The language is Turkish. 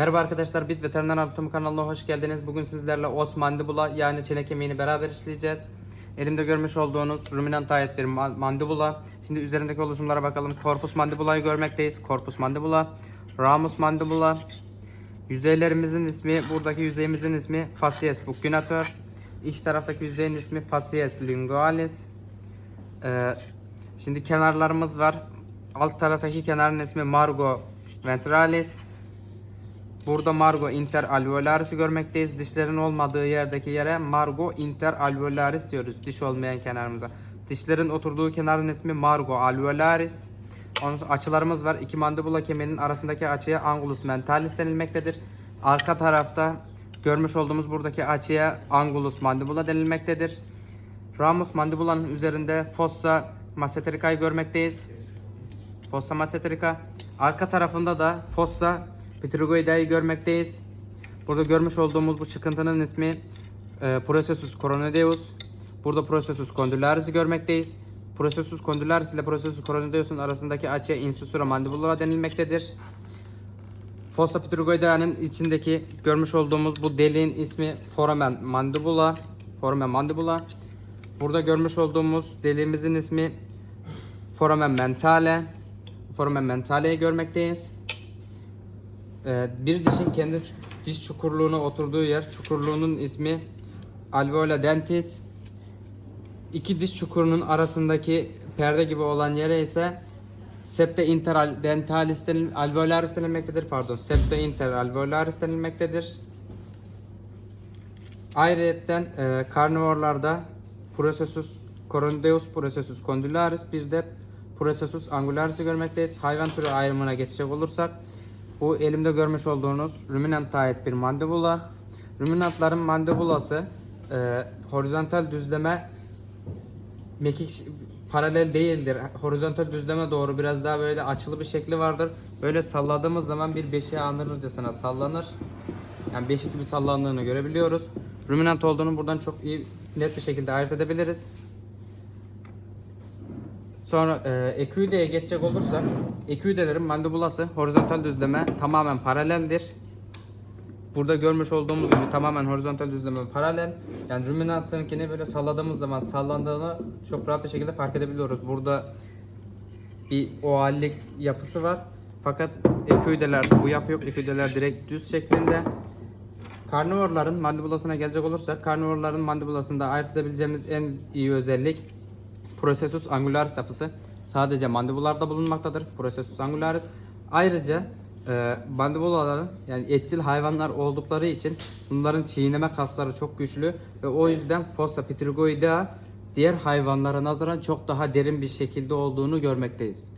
Merhaba arkadaşlar, Bit Veteriner Anatomi kanalına hoş geldiniz. Bugün sizlerle os mandibula yani çene kemiğini beraber işleyeceğiz. Elimde görmüş olduğunuz ruminant ait bir ma- mandibula. Şimdi üzerindeki oluşumlara bakalım. Corpus mandibula'yı görmekteyiz. Corpus mandibula, ramus mandibula. Yüzeylerimizin ismi, buradaki yüzeyimizin ismi facies buccinator. İç taraftaki yüzeyin ismi facies lingualis. Ee, şimdi kenarlarımız var. Alt taraftaki kenarın ismi margo ventralis. Burada Margo interalveolaris'i görmekteyiz. Dişlerin olmadığı yerdeki yere Margo interalveolaris diyoruz. Diş olmayan kenarımıza. Dişlerin oturduğu kenarın ismi Margo alveolaris. Onun açılarımız var. İki mandibula kemiğinin arasındaki açıya angulus mentalis denilmektedir. Arka tarafta görmüş olduğumuz buradaki açıya angulus mandibula denilmektedir. Ramus mandibulanın üzerinde fossa masseterica'yı görmekteyiz. Fossa masseterica. Arka tarafında da fossa pterygoidea'yı görmekteyiz. Burada görmüş olduğumuz bu çıkıntının ismi e, Processus coronadeus. Burada Processus condylarius'ı görmekteyiz. Processus condylarius ile Processus coronadeus'un arasındaki açıya insusura mandibula denilmektedir. Fossa pterygoidea'nın içindeki görmüş olduğumuz bu deliğin ismi foramen mandibula. Foramen mandibula. Burada görmüş olduğumuz deliğimizin ismi foramen mentale. Foramen mentale'yi görmekteyiz. Ee, bir dişin kendi diş çukurluğuna oturduğu yer, çukurluğunun ismi alveola dentis. İki diş çukurunun arasındaki perde gibi olan yere ise septa interdentalis denil, alveolaris denilmektedir. Pardon, septa interalveolaris denilmektedir. Ayrıyeten e, karnivorlarda Processus coronadeus, Processus condylarius bir de Processus angularis'i görmekteyiz. Hayvan türü ayrımına geçecek olursak bu elimde görmüş olduğunuz ruminanta ait bir mandibula. Ruminantların mandibulası e, horizontal düzleme mekik paralel değildir. Horizontal düzleme doğru biraz daha böyle açılı bir şekli vardır. Böyle salladığımız zaman bir beşiğe andırırcasına sallanır. Yani beşik gibi sallandığını görebiliyoruz. Ruminant olduğunu buradan çok iyi net bir şekilde ayırt edebiliriz. Sonra e, eküdeye geçecek olursak eküdelerin mandibulası horizontal düzleme tamamen paraleldir. Burada görmüş olduğumuz gibi tamamen horizontal düzleme paralel. Yani ruminantınkini böyle salladığımız zaman sallandığını çok rahat bir şekilde fark edebiliyoruz. Burada bir ovallik yapısı var. Fakat eküdelerde bu yapı yok. Eküdeler direkt düz şeklinde. Karnivorların mandibulasına gelecek olursak karnivorların mandibulasında ayırt edebileceğimiz en iyi özellik Processus angularis yapısı. Sadece mandibularda bulunmaktadır. Processus angularis. Ayrıca e, mandibulaların yani etçil hayvanlar oldukları için bunların çiğneme kasları çok güçlü ve o yüzden fossa pterygoidea diğer hayvanlara nazaran çok daha derin bir şekilde olduğunu görmekteyiz.